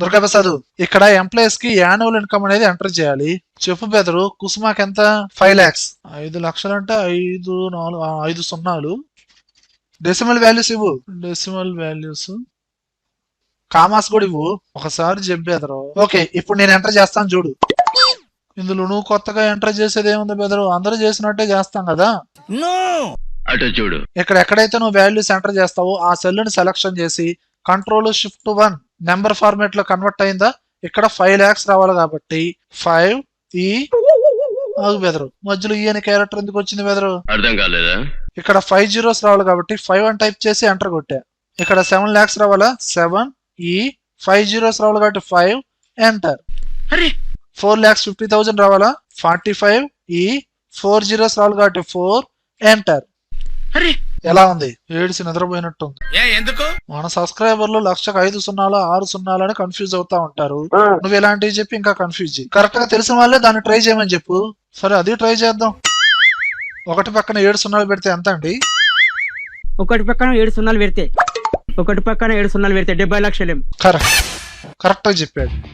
దుర్గాప్రసాద్ ఇక్కడ ఎంప్లాయీస్కి annual income అనేది ఎంటర్ చేయాలి. చెప్పు బెదరు కుసుమాకి ఎంత? ఫైవ్ లాక్స్ ఐదు లక్షలు అంటే ఐదు నాలుగు ఐదు సున్నాలు. డెసిమల్ వాల్యూస్ ఇవ్వు. డెసిమల్ వాల్యూస్ కామాస్ కూడా ఇవ్వు. ఒకసారి చెప్పు బెదరు. ఓకే ఇప్పుడు నేను ఎంటర్ చేస్తాను చూడు. ఇందులో నువ్వు కొత్తగా ఎంటర్ చేసేది ఏముంది బెదరు? అందరూ చేసినట్టే చేస్తాం కదా? అటు చూడు. ఇక్కడ ఎక్కడైతే నువ్వు వాల్యూస్ ఎంటర్ చేస్తావో ఆ సెల్ని సెలెక్షన్ చేసి కంట్రోల్ షిఫ్ట్ వన్ నెంబర్ ఫార్మేట్లో కన్వర్ట్ అయిందా? ఇక్కడ ఫైవ్ లాక్స్ రావాలి కాబట్టి ఫైవ్ ఈ ఆగు బెదరు. మధ్యలో ఈ అనే క్యారెక్టర్ ఎందుకు వచ్చింది బెదరు? అర్థం కాలేదా? ఇక్కడ ఫైవ్ జీరోస్ రావాలి కాబట్టి ఫైవ్ అని టైప్ చేసి ఎంటర్ కొట్టా. ఇక్కడ సెవెన్ లాక్స్ రావాలా? సెవెన్ ఈ ఫైవ్ జీరోస్ రావాలి కాబట్టి ఫైవ్ ఎంటర్. అరే! ఫోర్ లాక్స్ ఫిఫ్టీ థౌసండ్ రావాలా? ఫార్టీ ఫైవ్ ఈ ఫోర్ జీరోస్ రావాలి కాబట్టి ఫోర్ ఎంటర్. అరే! ఎలా ఉంది? ఏడిసి నిద్రపోయినట్టు ఉంది ఎందుకు? మన సబ్స్క్రైబర్లు లక్షకు ఐదు సున్నాలు ఆరు సున్నాలు అని కన్ఫ్యూజ్ అవుతా ఉంటారు. నువ్వు ఇలాంటివి చెప్పి ఇంకా కన్ఫ్యూజ్ కరెక్ట్గా తెలిసిన వాళ్ళే దాన్ని ట్రై చేయమని చెప్పు. సరే అది ట్రై చేద్దాం. ఒకటి పక్కన ఏడు సున్నాలు పెడితే ఎంత అండి? ఒకటి పక్కన ఏడు సున్నాలు పెడితే. ఒకటి పక్కన ఏడు సున్నాలు పెడితే డెబ్బై లక్షలేం. కరెక్ట్ కరెక్ట్గా చెప్పాడు.